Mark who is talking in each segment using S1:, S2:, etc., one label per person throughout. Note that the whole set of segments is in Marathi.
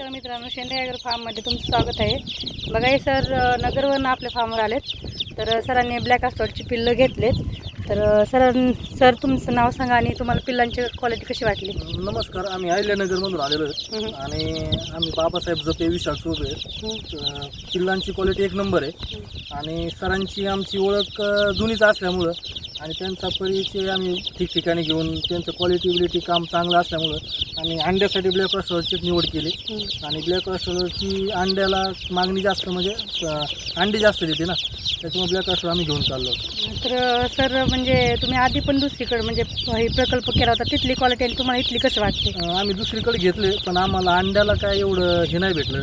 S1: नमस्कार मित्रांनो शेंडेगर फार्ममध्ये तुमचं स्वागत आहे. बघा हे सर नगरवरून आपल्या फार्मवर आलेत. तर सरांनी ब्लॅक आस्टॉलची पिल्लं घेतलेत. तर सरां सर तुमचं नाव सांगा आणि तुम्हाला पिल्लांची क्वालिटी कशी वाटली?
S2: नमस्कार. आम्ही अहिल्यानगरमधून आलेलो आहे. आणि आम्ही बाबासाहेब जपे विशाल चोबे. पिल्लांची क्वालिटी एक नंबर आहे. आणि सरांची आमची ओळख जुनीच असल्यामुळं आणि त्यांचा परिचय आम्ही ठिकठिकाणी घेऊन त्यांचं क्वालिटी बिलिटी काम चांगलं असल्यामुळं आणि अंड्यासाठी ब्लॅक रॉस्टरचीच निवड केली. आणि ब्लॅक रॉस्टरची अंड्याला मागणी जास्त म्हणजे अंडी जास्त देते ना. त्याच्यामुळे ब्लॅक रॉस्टर आम्ही घेऊन चाललो.
S1: तर सर म्हणजे तुम्ही आधी पण दुसरीकडे म्हणजे हे प्रकल्प केला होता तिथली क्वालिटी आणि तुम्हाला इथली कसं वाटते?
S2: आम्ही दुसरीकडे घेतले पण आम्हाला अंड्याला काय एवढं हे नाही भेटलं.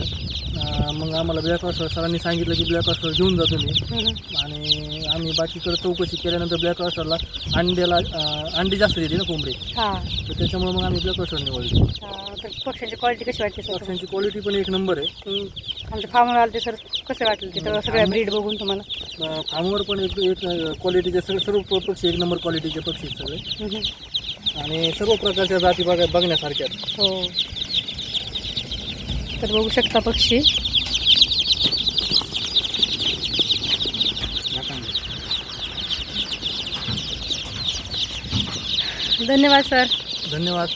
S2: मग आम्हाला ब्लॅक रॉस्टर सरांनी सांगितलं की ब्लॅक रॉस्टर घेऊन जा तुम्ही.
S1: हम्म.
S2: आणि आम्ही बाकीकडे चौकशी केल्यानंतर ब्लॅक रॉस्टरला अंड्याला अं, अंडी जास्त देते ना कोंबडी.
S1: हां.
S2: तर त्याच्यामुळे मग आम्ही ब्लॅक रॉस्टर निवडली.
S1: हां, तर पक्ष्यांची क्वालिटी कशी वाटते सर
S2: पक्ष्यांची क्वालिटी पण एक नंबर आहे.
S1: आमच्या फार्मवर आले ते सर कसं वाटलं तिथं सगळ्या ब्रीड बघून तुम्हाला.
S2: अं, फार्मवर पण एक एक क्वालिटीचे सगळे सर्व पक्षी एक नंबर क्वालिटीचे पक्षी आहेत सगळे.
S1: हम्म.
S2: आणि सर्व प्रकारच्या जाती बघा बघण्यासारख्या आहेत.
S1: हो. तर बघू शकता पक्षी. धन्यवाद सर.
S2: धन्यवाद.